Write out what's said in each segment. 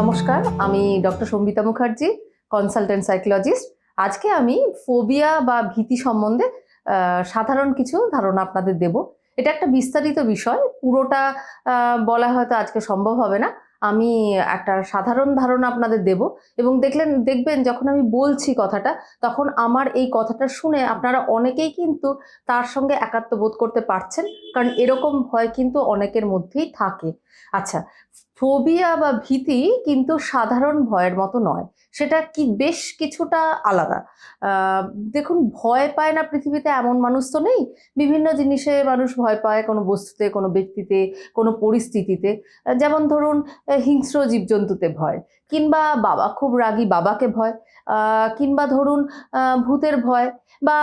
নমস্কার, আমি doctor Sambita Mukherjee consultant psychologist আজকে আমি ফোবিয়া বা ভীতি সম্বন্ধে সাধারণ কিছু ধারণা আপনাদের দেব। এটা একটা বিস্তারিত বিষয়, পুরোটা বলা হয়তো আজকে সম্ভব হবে না। আমি একটা সাধারণ ধারণা আপনাদের দেব এবং দেখলেন, দেখবেন যখন আমি বলছি কথাটা, তখন আমার এই কথাটা শুনে আপনারা অনেকেই কিন্তু তার সঙ্গে একাত্ম বোধ করতে পারছেন, কারণ এরকম ভয় কিন্তু অনেকের মধ্যেই থাকে। আচ্ছা ফোবিয়া বা ভীতি কিন্তু সাধারণ ভয়ের মতো নয়। সেটা কি বেশ কিছুটা আলাদা। দেখুন, ভয় পায় না পৃথিবীতে এমন মানুষ তো নেই। বিভিন্ন জিনিসে মানুষ ভয় পায়, কোনো বস্তুতে, কোনো ব্যক্তিতে, কোনো পরিস্থিতিতে। যেমন ধরুন, হিংস্র জীবজন্তুতে ভয়, কিংবা বাবা, খুব রাগী বাবাকে ভয় কিংবা ধরুন ভূতের ভয়, বা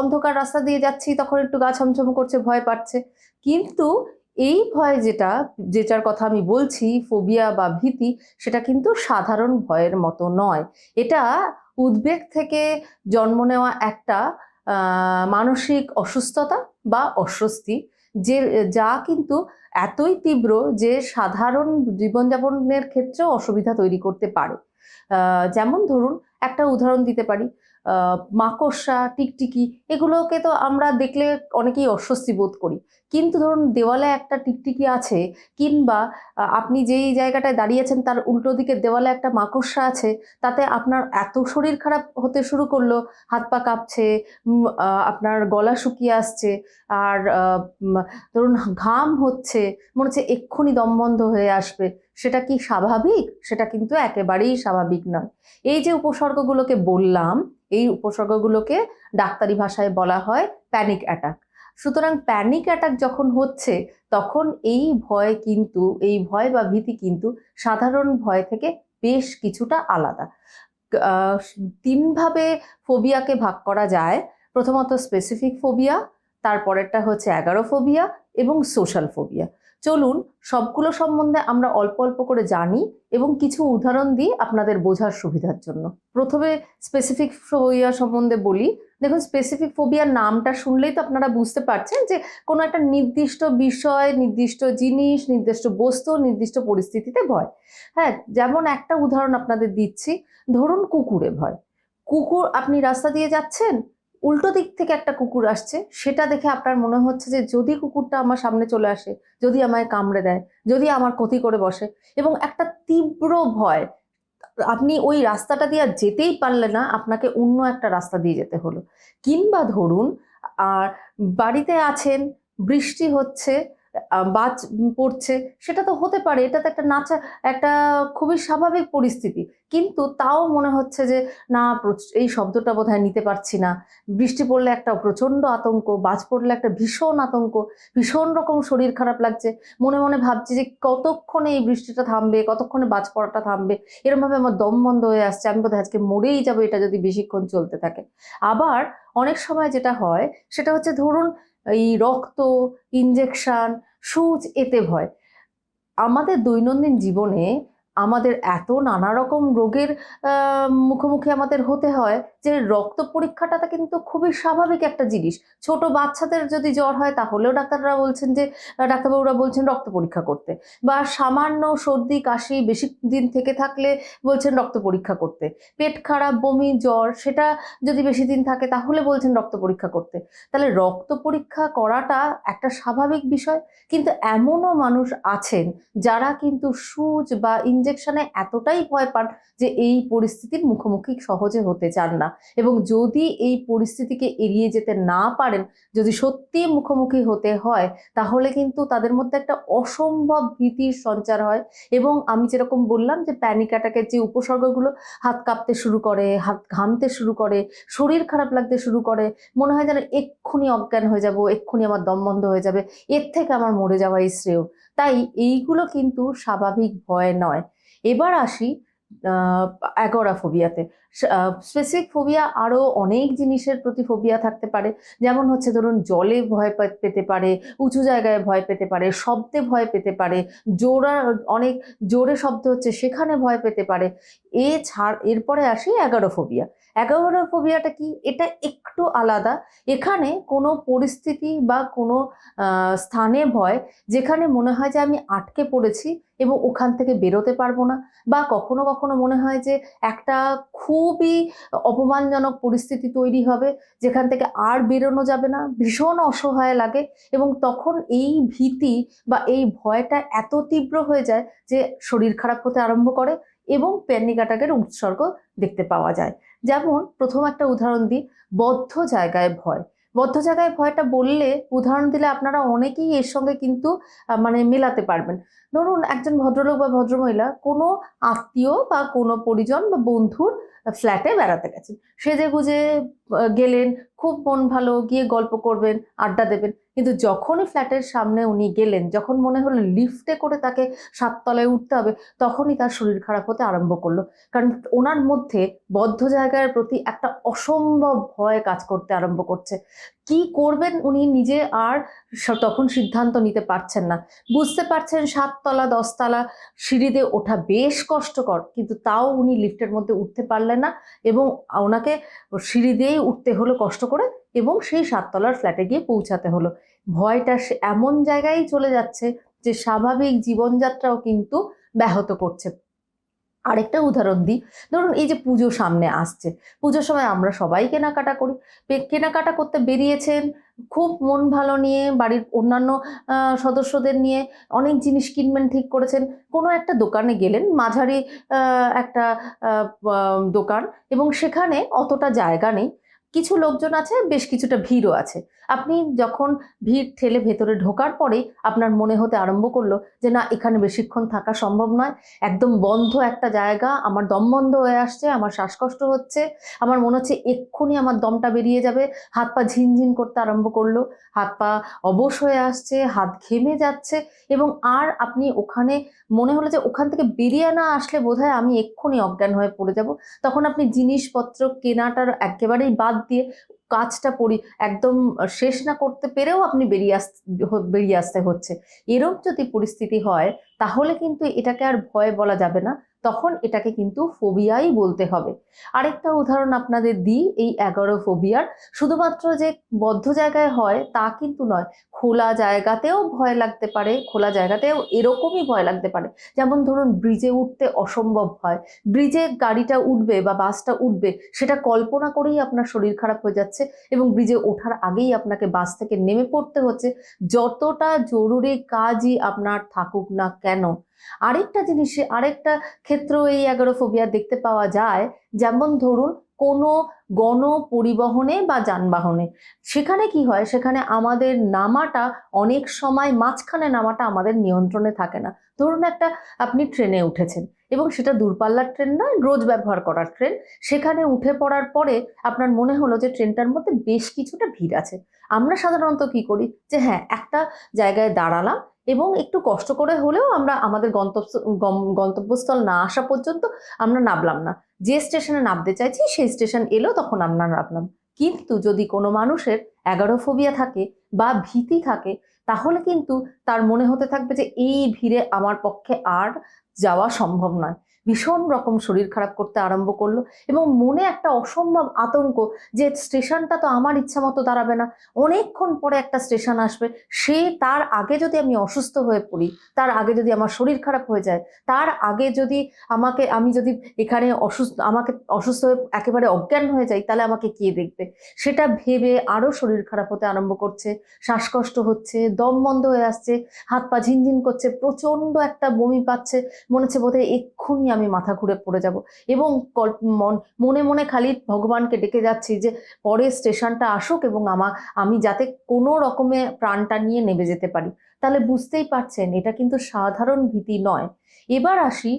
অন্ধকার রাস্তা দিয়ে যাচ্ছি, তখন একটু গা ছমছম করছে, ভয় পাচ্ছে। কিন্তু এই ভয় যেটা, যেটার কথা আমি বলছি, ফোবিয়া বা ভীতি, সেটা কিন্তু সাধারণ ভয়ের মতো নয়। এটা উদ্বেগ থেকে জন্ম নেওয়া একটা মানসিক অসুস্থতা বা অস্বস্তি, যে, যা কিন্তু এতই তীব্র যে, সাধারণ জীবনযাপনের ক্ষেত্রেও অসুবিধা তৈরি করতে পারে। যেমন ধরুন, একটা উদাহরণ দিতে পারি। মাকড়সা, টিকটিকি, এগুলোকে তো আমরা দেখলে অনেকেই অস্বস্তি বোধ করি। কিন্তু ধরুন দেওয়ালে একটা টিকটিকি আছে, কিংবা আপনি যেই জায়গাটায় দাঁড়িয়েছেন তার উল্টো দিকের দেওয়ালে একটা মাকড়সা আছে, তাতে আপনার এত শরীর খারাপ হতে শুরু করল, হাত পা কাঁপছে আপনার গলা শুকিয়ে আসছে, আর ধরুন ঘাম হচ্ছে, মনে হচ্ছে এক্ষুনি দমবন্ধ হয়ে আসবে। সেটা কি স্বাভাবিক? সেটা কিন্তু একেবারেই স্বাভাবিক নয়। এই যে উপসর্গগুলোকে বললাম এই উপসর্গগুলোকে ডাক্তারি ভাষায় বলা হয় প্যানিক অ্যাটাক সুতরাং প্যানিক অ্যাটাক যখন হচ্ছে, তখন এই ভয় কিন্তু, এই ভয় বা ভীতি কিন্তু সাধারণ ভয় থেকে বেশ কিছুটা আলাদা। তিনভাবে ফোবিয়াকে ভাগ করা যায়। প্রথমত স্পেসিফিক ফোবিয়া তারপরেরটা হচ্ছে অ্যাগারোফোবিয়া এবং সোশ্যাল ফোবিয়া চলুন সবগুলো সম্বন্ধে আমরা অল্প অল্প করে জানি এবং কিছু উদাহরণ দিই আপনাদের বোঝার সুবিধার জন্য। প্রথমে স্পেসিফিক ফোবিয়া সম্বন্ধে বলি। দেখুন স্পেসিফিক ফোবিয়ার নামটা শুনলেই তো আপনারা বুঝতে পারছেন যে কোনো একটা নির্দিষ্ট বিষয়, নির্দিষ্ট জিনিস, নির্দিষ্ট বস্তু, নির্দিষ্ট পরিস্থিতিতে ভয়। হ্যাঁ যেমন একটা উদাহরণ আপনাদের দিচ্ছি। ধরুন কুকুরে ভয়। কুকুর, আপনি রাস্তা দিয়ে যাচ্ছেন উল্টো দিক থেকে একটা কুকুর আসছে, সেটা দেখে আপনার মনে হচ্ছে যে যদি কুকুরটা আমার সামনে চলে আসে, যদি আমায় কামড়ে দেয়, যদি আমার ক্ষতি করে বসে এবং একটা তীব্র ভয়, আপনি ওই রাস্তাটা দিয়ে আর যেতেই পারলে না, আপনাকে অন্য একটা রাস্তা দিয়ে যেতে হলো। কিংবা ধরুন আর বাড়িতে আছেন, বৃষ্টি হচ্ছে বাজ পড়ছে, সেটা তো হতে পারে এটা তো একটা নাচা, একটা খুবই স্বাভাবিক পরিস্থিতি। কিন্তু তাও মনে হচ্ছে যে, না এই শব্দটা বোধহয় নিতে পারছি না। বৃষ্টি পড়লে একটা প্রচণ্ড আতঙ্ক, বাজ পড়লে একটা ভীষণ আতঙ্ক, ভীষণ রকম শরীর খারাপ লাগছে। মনে মনে ভাবছি যে, কতক্ষণে এই বৃষ্টিটা থামবে, কতক্ষণে বাজ পড়াটা থামবে? এরমভাবে আমার দম বন্ধ হয়ে আসছে, আমি বোধহয় আজকে মরেই যাব, এটা যদি বেশিক্ষণ চলতে থাকে। আবার অনেক সময় যেটা হয়, সেটা হচ্ছে ধরুন এই রক্ত ইঞ্জেকশন সুচ, এতে ভয়। আমাদের দৈনন্দিন জীবনে আমাদের এত নানা রকম রোগের মুখোমুখি আমাদের হতে হয়। যে রক্ত পরীক্ষাটা কিন্তু খুবই স্বাভাবিক একটা জিনিস। ছোট বাচ্চাদের যদি জ্বর হয়, তাহলেও ডাক্তাররা বলছেন যে ডাক্তারবাবুরা বলছেন রক্ত পরীক্ষা করতে। বা সামান্য সর্দি, কাশি বেশি দিন থেকে থাকলে বলছেন রক্ত পরীক্ষা করতে। পেট খারাপ, বমি, জ্বর, সেটা যদি বেশি দিন থাকে, তাহলে বলছেন রক্ত পরীক্ষা করতে। তাহলে রক্ত পরীক্ষা করাটা একটা স্বাভাবিক বিষয়। কিন্তু এমনও মানুষ আছেন যারা কিন্তু সুচ বা ইঞ্জেকশনে এতটাই ভয় পান যে, এই পরিস্থিতির মুখোমুখি সহজে হতে চান না। এবং যদি এই পরিস্থিতিকে এড়িয়ে যেতে না পারেন, যদি সত্যি মুখোমুখি হতে হয়, তাহলে কিন্তু তাদের মধ্যে একটা অসম্ভব ভীতির সঞ্চার হয়। এবং আমি যেরকম বললাম যে প্যানিক অ্যাটাকের যে উপসর্গগুলো, হাত কাঁপতে শুরু করে, হাত ঘামতে শুরু করে, শরীর খারাপ লাগতে শুরু করে, মনে হয় যেন এক্ষুনি অজ্ঞান হয়ে যাব, এক্ষুনি আমার দম বন্ধ হয়ে যাবে, এর থেকে আমার মরে যাওয়াই শ্রেয়। তাই এইগুলো কিন্তু স্বাভাবিক ভয় নয়। এবার আসি অ্যাগোরাফোবিয়াতে স্পেসিফিক ফোবিয়া আরও অনেক জিনিসের প্রতি ফোবিয়া থাকতে পারে। যেমন হচ্ছে ধরুন, জলে ভয় পেতে পারে, উঁচু জায়গায় ভয় পেতে পারে, শব্দে ভয় পেতে পারে জোরা অনেক জোরে শব্দ হচ্ছে, সেখানে ভয় পেতে পারে। এ ছাড় এরপরে আসে অ্যাগারোফোবিয়া অ্যাগারোফোবিয়াটা কি? এটা একটু আলাদা। এখানে কোনো পরিস্থিতি বা কোনো স্থানে ভয় যেখানে মনে হয় যে আমি আটকে পড়েছি এবং ওখান থেকে বেরোতে পারব না বা কখনো কখনো মনে হয় যে একটা খুবই অপমানজনক পরিস্থিতি তৈরি হবে যেখান থেকে আর বেরোনো যাবে না, ভীষণ অসহায় লাগে এবং তখন এই ভীতি বা এই ভয়টা এত তীব্র হয়ে যায় যে শরীর খারাপ হতে আরম্ভ করে এবং প্যানিক অ্যাটাকের উৎসর্গ দেখতে পাওয়া যায়। যেমন প্রথম একটা উদাহরণ দিই, বদ্ধ জায়গায় ভয়। বদ্ধ জায়গায় ভয়টা বললে উদাহরণ দিলে আপনারা অনেকেই এর সঙ্গে কিন্তু মানে মেলাতে পারবেন। ধরুন একজন ভদ্রলোক বা ভদ্রমহিলা কোনো আত্মীয় বা কোনো পরিজন বা বন্ধুর ফ্ল্যাটে বেড়াতে গেছেন। সেজে গুজে গেলেন, খুব মন ভালো, গিয়ে গল্প করবেন, আড্ডা দেবেন। কিন্তু যখনই ফ্ল্যাটের সামনে উনি গেলেন, যখন মনে হলো লিফটে করে তাকে সাততলায় উঠতে হবে, তখনই তার শরীর খারাপ হতে আরম্ভ করল। কারণ ওনার মধ্যে বদ্ধ জায়গার প্রতি একটা অসম্ভব ভয় কাজ করতে আরম্ভ করছে। কি করবেন উনি নিজে আর তখন সিদ্ধান্ত নিতে পারছেন না। বুঝতে পারছেন সাততলা, দশতলা সিঁড়িতে ওঠা বেশ কষ্টকর, কিন্তু তাও উনি লিফটের মধ্যে উঠতে পারলেন না এবং ওনাকে সিঁড়ি দিয়েই উঠতে হলো কষ্ট করে এবং সেই সাততলার ফ্ল্যাটে গিয়ে পৌঁছাতে হলো। ভয়টা এমন জায়গায় চলে যাচ্ছে যে স্বাভাবিক জীবনযাত্রাও কিন্তু ব্যাহত করছে। আরেকটা উদাহরণ দিই। ধরুন এই যে পুজো সামনে আসছে। পুজোর সময় আমরা সবাই কেনাকাটা করি। কেনাকাটা করতে বেরিয়েছেন, খুব মন ভালো নিয়ে বাড়ির অন্যান্য সদস্যদের নিয়ে অনেক জিনিস কিনবেন ঠিক করেছেন। কোনো একটা দোকানে গেলেন, মাঝারি একটা দোকান এবং সেখানে অতটা জায়গা নেই। কিছু লোকজন আছে, বেশ কিছুটা ভিড়ও আছে। আপনি যখন ভিড় ঠেলে ভেতরে ঢোকার পরে আপনার মনে হতে আরম্ভ করল যে, না, এখানে বেশিক্ষণ থাকা সম্ভব নয়। একদম বন্ধ একটা জায়গা, আমার দম বন্ধ হয়ে আসছে, আমার শ্বাসকষ্ট হচ্ছে, আমার মনে হচ্ছে এক্ষুনি আমার দমটা বেরিয়ে যাবে। হাত পা ঝিনঝিন করতে আরম্ভ করল। হাত পা অবশ হয়ে আসছে, হাত ঘেমে যাচ্ছে এবং আর আপনি ওখানে মনে হলো যে, ওখান থেকে বেরিয়ে না আসলে বোধহয় আমি এক্ষুনি অজ্ঞান হয়ে পড়ে যাব। তখন আপনি জিনিসপত্র কেনাটার একেবারেই বাদ দিয়ে কাজটা পরি, একদম শেষ না করতে পেরেও আপনি বেরিয়ে আস বেরিয়ে আসতে হচ্ছে। এরম যদি পরিস্থিতি হয়, তাহলে কিন্তু এটাকে আর ভয় বলা যাবে না। তখন এটাকে কিন্তু ফোবিয়াই বলতে হবে। আরেকটা উদাহরণ আপনাদের দিই, এই এগারো ফোবিয়ার শুধুমাত্র যে বদ্ধ জায়গায় হয়, তা কিন্তু নয়। খোলা জায়গাতেও ভয় লাগতে পারে, খোলা জায়গাতেও এরকমই ভয় লাগতে পারে। যেমন ধরুন ব্রিজে উঠতে অসম্ভব হয় ব্রিজে গাড়িটা উঠবে বা বাসটা উঠবে, সেটা কল্পনা করেই আপনার শরীর খারাপ হয়ে যাচ্ছে এবং ব্রিজে ওঠার আগেই আপনাকে বাস থেকে নেমে পড়তে হচ্ছে। যতটা জরুরি কাজই আপনার থাকুক না কেন আরেকটা জিনিসে, আরেকটা ক্ষেত্রেও এই অ্যাগোরোফোবিয়া দেখতে পাওয়া যায়, যেমন ধরুন কোনো গণ পরিবহনে বা যানবাহনে। সেখানে কি হয়? সেখানে আমাদের নামাটা অনেক সময় মাঝখানে নামাটা আমাদের নিয়ন্ত্রণে থাকে না। ধরুন একটা আপনি ট্রেনে উঠেছেন এবং সেটা দূরপাল্লার ট্রেন নয়, রোজ ব্যবহার করার ট্রেন। সেখানে উঠে পড়ার পরে আপনার মনে হলো যে ট্রেনটার মধ্যে বেশ কিছুটা ভিড় আছে। আমরা সাধারণত কি করি? যে হ্যাঁ একটা জায়গায় দাঁড়ালাম এবং একটু কষ্ট করে হলেও আমরা আমাদের গন্তব্য গন্তব্যস্থল না আসা পর্যন্ত আমরা নামলাম না। যে স্টেশনে নামতে চাইছি, সেই স্টেশন এলো তখন আমরা নামলাম। কিন্তু যদি কোনো মানুষের অ্যাগারোফোবিয়া থাকে বা ভীতি থাকে, তাহলে কিন্তু তার মনে হতে থাকবে যে, এই ভিড়ে আমার পক্ষে আর যাওয়া সম্ভব নয়। ভীষণ রকম শরীর খারাপ করতে আরম্ভ করল এবং মনে একটা অসম্ভব আতঙ্ক যে স্টেশনটা তো আমার ইচ্ছা মতো দাঁড়াবে না। অনেকক্ষণ পরে একটা স্টেশন আসবে, সে তার আগে যদি আমি অসুস্থ হয়ে পড়ি, তার আগে যদি আমার শরীর খারাপ হয়ে যায়, তার আগে যদি আমাকে, আমি যদি এখানে অসুস্থ, আমাকে অসুস্থ হয়ে একেবারে অজ্ঞান হয়ে যাই, তাহলে আমাকে কে দেখবে? সেটা ভেবে আরও শরীর খারাপ হতে আরম্ভ করছে, শ্বাসকষ্ট হচ্ছে, দম বন্ধ হয়ে আসছে, হাত পা ঝিনঝিন করছে, প্রচণ্ড একটা বমি পাচ্ছে মনে হচ্ছে বোধহয় এক্ষুনি আমি মাথা ঘুরে পড়ে যাব। এবং মন মনে মনে খালি ভগবানকে ডেকে যাচ্ছি যে, পরে স্টেশনটা আসুক এবং আমা আমি যাতে কোনো রকমে প্রাণটা নিয়ে নেমে যেতে পারি। তাহলে বুঝতেই পারছেন, এটা কিন্তু সাধারণ ভীতি নয়। এবার আসি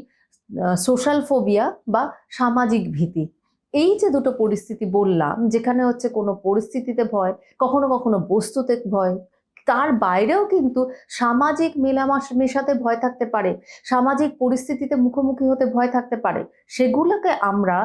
সোশ্যাল ফোবিয়া বা সামাজিক ভীতি। এই যে দুটো পরিস্থিতি বললাম, যেখানে হচ্ছে কোনো পরিস্থিতিতে ভয়, কখনো কখনো বস্তুতে ভয় তার বাইরেও কিন্তু সামাজিক মেলামাস মেশাতে ভয় থাকতে পারে, সামাজিক পরিস্থিতিতে মুখোমুখি হতে ভয় থাকতে পারে, সেগুলোকে আমরা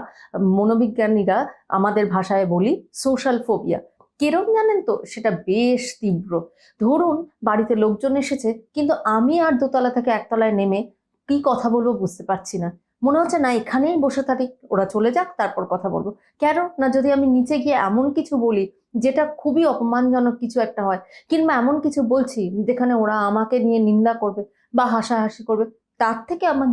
মনোবিজ্ঞানীরা আমাদের ভাষায় বলি সোশ্যাল ফোবিয়া কেরম জানেন তো, সেটা বেশ তীব্র। ধরুন, বাড়িতে লোকজন এসেছে, কিন্তু আমি আর দোতলা থেকে একতলায় নেমে কি কথা বলব বুঝতে পারছি না। মনে হচ্ছে, না, এখানেই বসে থাকি, ওরা চলে যাক, তারপর কথা বলব। কেন? না, যদি আমি নিচে গিয়ে এমন কিছু বলি, যেটা খুবই অপমানজনক কিছু একটা হয়, কিংবা এমন কিছু বলছি, যেখানে ওরা আমাকে নিয়ে নিন্দা করবে বা হাসাহাসি করবে, তার থেকে আমার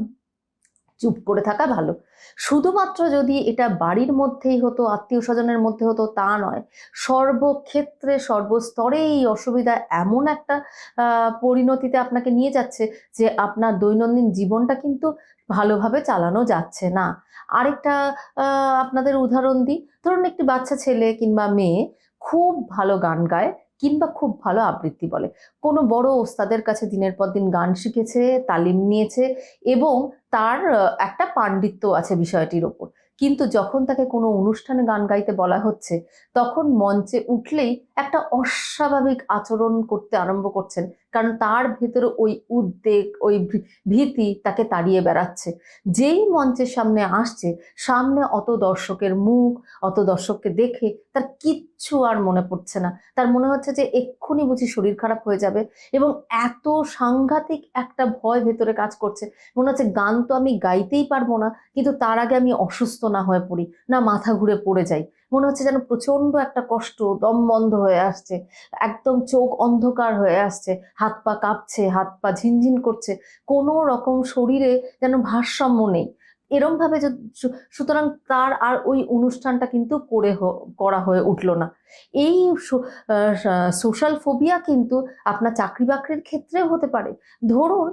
চুপ করে থাকা ভালো। শুধুমাত্র যদি এটা বাড়ির মধ্যেই হতো আত্মীয় স্বজনের মধ্যে হতো, তা নয়। সর্বক্ষেত্রে সর্বস্তরে এই অসুবিধা এমন একটা পরিণতিতে আপনাকে নিয়ে যাচ্ছে যে আপনার দৈনন্দিন জীবনটা কিন্তু ভালোভাবে চালানো যাচ্ছে না। আরেকটা আপনাদের উদাহরণ দিই। ধরুন একটি বাচ্চা ছেলে কিংবা মেয়ে খুব ভালো গান গায় কিংবা খুব ভালো আবৃত্তি বলে। কোনো বড় ওস্তাদের কাছে দিনের পর দিন গান শিখেছে, তালিম নিয়েছে এবং তার একটা পাণ্ডিত্য আছে বিষয়টির ওপর। কিন্তু যখন তাকে কোনো অনুষ্ঠানে গান গাইতে বলা হচ্ছে, তখন মঞ্চে উঠলেই একটা অস্বাভাবিক আচরণ করতে আরম্ভ করছেন কারণ তার ভেতরে ওই উদ্বেগ, ওই ভীতি তাকে তাড়িয়ে বেড়াচ্ছে। যেই মঞ্চের সামনে আসছে, সামনে অত দর্শকের মুখ, অত দর্শককে দেখে তার কিচ্ছু আর মনে পড়ছে না। তার মনে হচ্ছে যে এক্ষুনি বুঝি শরীর খারাপ হয়ে যাবে এবং এত সাংঘাতিক একটা ভয় ভেতরে কাজ করছে। মনে হচ্ছে গান তো আমি গাইতেই পারব না, কিন্তু তার আগে আমি অসুস্থ না হয়ে পড়ি, না মাথা ঘুরে পড়ে যাই। মনে হচ্ছে যেন প্রচণ্ড একটা কষ্ট, দম বন্ধ হয়ে আসছে, একদম চোখ অন্ধকার হয়ে আসছে, হাত পা কাঁপছে, হাত পা ঝিনঝিন করছে, কোনো রকম শরীরে যেন ভারসাম্য নেই। এরমভাবে সুতরাং তার আর ওই অনুষ্ঠানটা কিন্তু করে করা হয়ে উঠল না। এই সোশ্যাল ফোবিয়া কিন্তু আপনার চাকরি বাকরির ক্ষেত্রেও হতে পারে। ধরুন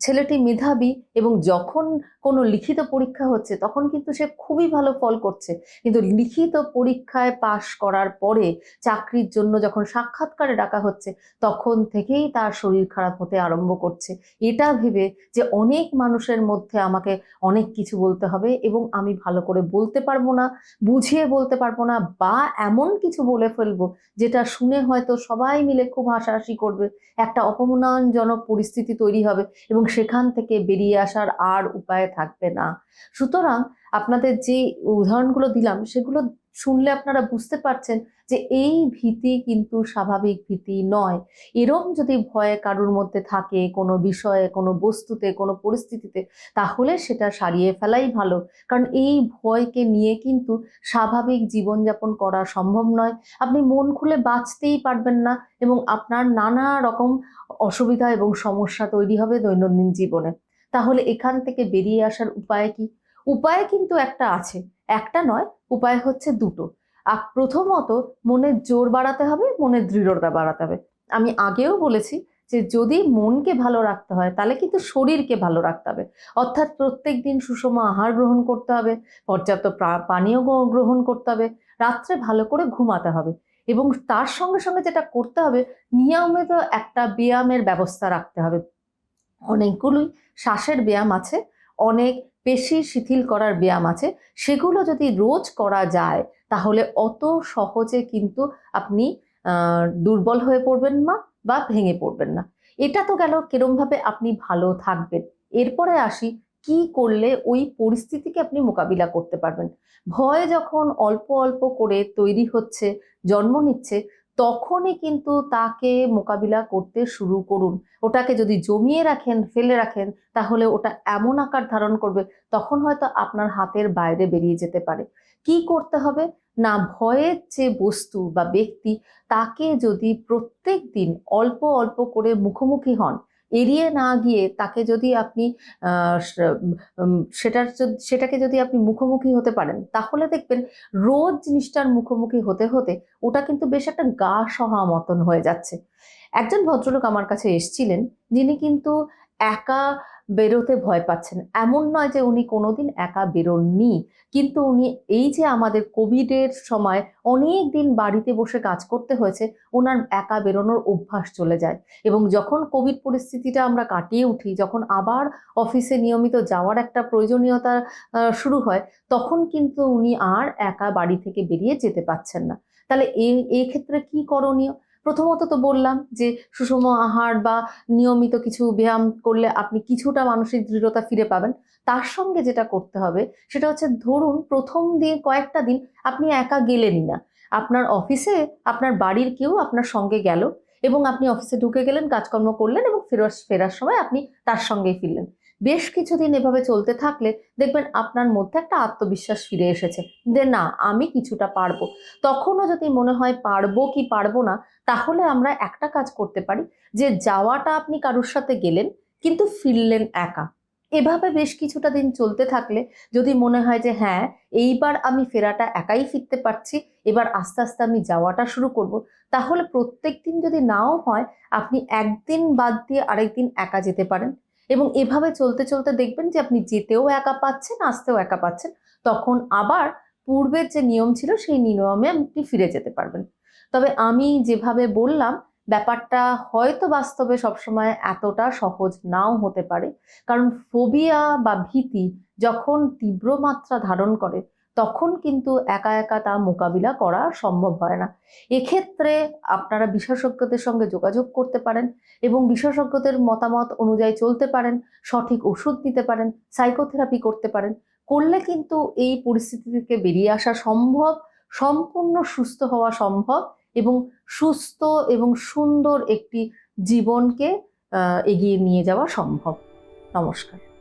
ছেলেটি মেধাবী এবং যখন কোনো লিখিত পরীক্ষা হচ্ছে, তখন কিন্তু সে খুবই ভালো ফল করছে। কিন্তু লিখিত পরীক্ষায় পাশ করার পরে চাকরির জন্য যখন সাক্ষাৎকারে ডাকা হচ্ছে, তখন থেকেই তার শরীর খারাপ হতে আরম্ভ করছে। এটা ভেবে যে অনেক মানুষের মধ্যে আমাকে অনেক কিছু বলতে হবে এবং আমি ভালো করে বলতে পারব না, বুঝিয়ে বলতে পারব না বা এমন কিছু বলে ফেলব যেটা শুনে হয়তো সবাই মিলে খুব হাসাহাসি করবে। একটা অপমানজনক পরিস্থিতি তৈরি হবে। এবং সেখান থেকে বেরিয়ে আসার আর উপায় থাকবে না। সুতরাং আপনাদের যে উদাহরণগুলো দিলাম, সেগুলো শুনলে আপনারা বুঝতে পারছেন যে এই ভীতি কিন্তু স্বাভাবিক ভীতি নয়। এরম যদি ভয় কারুর মধ্যে থাকে, কোনো বিষয়ে, কোনো বস্তুতে, কোনো পরিস্থিতিতে, তাহলে সেটা সারিয়ে ফেলাই ভালো। কারণ এই ভয়কে নিয়ে কিন্তু স্বাভাবিক জীবনযাপন করা সম্ভব নয়। আপনি মন খুলে বাঁচতেই পারবেন না এবং আপনার নানা রকম অসুবিধা এবং সমস্যা তৈরি হবে দৈনন্দিন জীবনে। তাহলে এখান থেকে বেরিয়ে আসার উপায় কি? উপায় কিন্তু একটা আছে। একটা নয়, উপায় হচ্ছে দুটো। আর প্রথমত, মনের জোর বাড়াতে হবে, মনের দৃঢ়তা বাড়াতে হবে। আমি আগেও বলেছি যে, যদি মনকে ভালো রাখতে হয়, তাহলে কিন্তু শরীরকে ভালো রাখতে হবে। অর্থাৎ প্রত্যেক দিন সুষম আহার গ্রহণ করতে হবে, পর্যাপ্ত পানীয় গ্রহণ করতে হবে, রাত্রে ভালো করে ঘুমাতে হবে। এবং তার সঙ্গে সঙ্গে যেটা করতে হবে, নিয়মিত একটা ব্যায়ামের ব্যবস্থা রাখতে হবে। অনেকগুলোই শ্বাসের ব্যায়াম আছে, অনেক পেশি শিথিল করার ব্যায়াম আছে, সেগুলো যদি রোজ করা যায়, তাহলে অত সহজে কিন্তু আপনি দুর্বল হয়ে পড়বেন না বা ভেঙে পড়বেন না। এটা তো গেল কিরমভাবে আপনি ভালো থাকবেন। এরপরে আসি, কি করলে ওই পরিস্থিতিকে আপনি মোকাবিলা করতে পারবেন? ভয় যখন অল্প অল্প করে তৈরি হচ্ছে, জন্ম নিচ্ছে তখনই কিন্তু তাকে মোকাবিলা করতে শুরু করুন। ওটাকে যদি জমিয়ে রাখেন, ফেলে রাখেন, তাহলে ওটা এমন আকার ধারণ করবে, তখন হয়তো আপনার হাতের বাইরে বেরিয়ে যেতে পারে। কি করতে হবে? না, ভয়ের যে বস্তু বা ব্যক্তি, তাকে যদি প্রত্যেক দিন অল্প অল্প করে মুখোমুখি হন এড়িয়ে না গিয়ে তাকে যদি আপনি সেটার সেটাকে যদি আপনি মুখোমুখি হতে পারেন, তাহলে দেখবেন রোজ জিনিসটার মুখোমুখি হতে হতে ওটা কিন্তু বেশ একটা গা সহা মতন হয়ে যাচ্ছে। একজন ভদ্রলোক আমার কাছে এসছিলেন, যিনি কিন্তু একা বেরোতে ভয় পাচ্ছেন। এমন নয় যে উনি কোনোদিন একা বেরোননি, কিন্তু উনি এই যে আমাদের কোভিডের সময় অনেক দিন বাড়িতে বসে কাজ করতে হয়েছে ওনার একা বেরোনোর অভ্যাস চলে যায়। এবং যখন কোভিড পরিস্থিতিটা আমরা কাটিয়ে উঠি, যখন আবার অফিসে নিয়মিত যাওয়ার একটা প্রয়োজনীয়তা শুরু হয়, তখন কিন্তু উনি আর একা বাড়ি থেকে বেরিয়ে যেতে পারছেন না। তাহলে এই ক্ষেত্রে কি করণীয়? প্রথমত তো বললাম যে সুষম আহার বা নিয়মিত কিছু ব্যায়াম করলে আপনি কিছুটা মানসিক দৃঢ়তা ফিরে পাবেন। তার সঙ্গে যেটা করতে হবে, সেটা হচ্ছে ধরুন প্রথম দিন কয়েকটা দিন আপনি একা গেলেনই না। আপনার অফিসে আপনার বাড়ির কেউ আপনার সঙ্গে গেল এবং আপনি অফিসে ঢুকে গেলেন, কাজকর্ম করলেন এবং ফেরার ফেরার সময় আপনি তার সঙ্গেই ফিরলেন। বেশ কিছুদিন এভাবে চলতে থাকলে দেখবেন আপনার মধ্যে একটা আত্মবিশ্বাস ফিরে এসেছে যে না, আমি কিছুটা পারব। তখনও যদি মনে হয় পারব কি পারব না তাহলে আমরা একটা কাজ করতে পারি যে যাওয়াটা আপনি কারোর সাথে গেলেন, কিন্তু ফিরলেন একা। এভাবে বেশ কিছুটা দিন চলতে থাকলে যদি মনে হয় যে হ্যাঁ এইবার আমি ফেরাটা একাই ফিরতে পারছি, এবার আস্তে আস্তে আমি যাওয়াটা শুরু করব, তাহলে প্রত্যেক দিন যদি নাও হয়, আপনি একদিন বাদ দিয়ে আরেকদিন একা যেতে পারেন। এবং এভাবে চলতে চলতে দেখবেন যে আপনি যেতেও একা পাচ্ছেন, আসতেও একা পাচ্ছেন, তখন আবার পূর্বের যে নিয়ম ছিল সেই নিয়মে আপনি ফিরে যেতে পারবেন। তবে আমি যেভাবে বললাম, ব্যাপারটা হয়তো বাস্তবে সবসময় এতটা সহজ নাও হতে পারে। কারণ ফোবিয়া বা ভীতি যখন তীব্র মাত্রা ধারণ করে, তখন কিন্তু একা একা তা মোকাবিলা করা সম্ভব হয় না। এক্ষেত্রে আপনারা বিশেষজ্ঞদের সঙ্গে যোগাযোগ করতে পারেন এবং বিশেষজ্ঞদের মতামত অনুযায়ী চলতে পারেন, সঠিক ওষুধ নিতে পারেন সাইকোথেরাপি করতে পারেন। করলে কিন্তু এই পরিস্থিতি থেকে বেরিয়ে আসা সম্ভব সম্পূর্ণ সুস্থ হওয়া সম্ভব এবং সুস্থ এবং সুন্দর একটি জীবনকে এগিয়ে নিয়ে যাওয়া সম্ভব। নমস্কার।